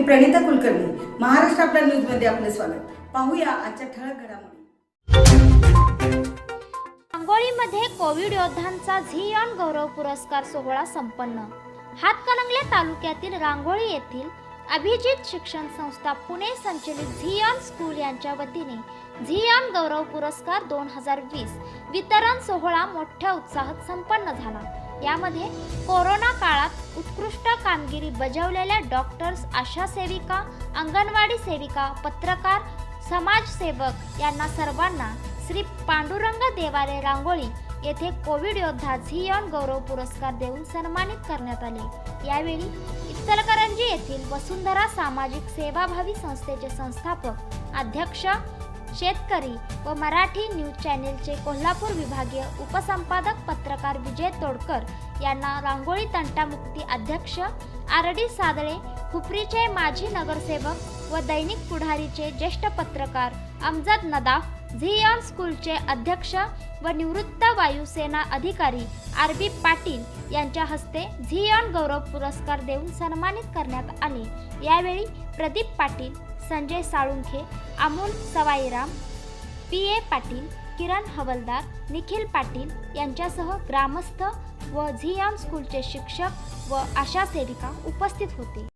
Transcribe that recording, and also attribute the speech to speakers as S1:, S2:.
S1: मी प्रणिता कुलकर्णी महाराष्ट्र आपल्या न्यूजमध्ये आपले स्वागत. पाहूया आजच्या ठळक घडामोडी.
S2: रांगोळीमध्ये कोविड योद्धांचा झियॉन गौरव पुरस्कार सोहळा संपन्न. हातकणंगले तालुक्यातील रांगोळी येथील अभिजित शिक्षण संस्था पुणे संचलित झियॉन स्कूल यांच्या वतीने झियॉन गौरव पुरस्कार दोन हजार वीस वितरण सोहळा मोठ्या उत्साहात संपन्न झाला. यामध्ये कोरोना काळात उत्कृष्ट कामगिरी बजावलेल्या डॉक्टर्स आशा सेविका अंगणवाडी सेविका पत्रकार समाजसेवक यांना सर्वांना श्री पांडुरंग देवारे रांगोळी येथे कोविड योद्धा झियॉन गौरव पुरस्कार देऊन सन्मानित करण्यात आले. यावेळी इचलकरंजी येथील वसुंधरा सामाजिक सेवाभावी संस्थेचे संस्थापक अध्यक्ष शेतकरी व मराठी न्यूज चॅनेलचे कोल्हापूर विभागीय उपसंपादक पत्रकार विजय तोडकर यांना रांगोळी तंटामुक्ती अध्यक्ष आर डी सादळे खुपरीचे माजी नगरसेवक व दैनिक पुढारीचे ज्येष्ठ पत्रकार अमजद नदाफ झियॉन स्कूलचे अध्यक्ष व निवृत्त वायुसेना अधिकारी आर बी पाटील यांच्या हस्ते झियॉन गौरव पुरस्कार देऊन सन्मानित करण्यात आले. यावेळी प्रदीप पाटील संजय साळुंखे अमोल सवाईराम पी ए पाटील किरण हवलदार निखिल पाटील यांच्यासह ग्रामस्थ व झियाम स्कूलचे शिक्षक व आशा सेविका उपस्थित होते.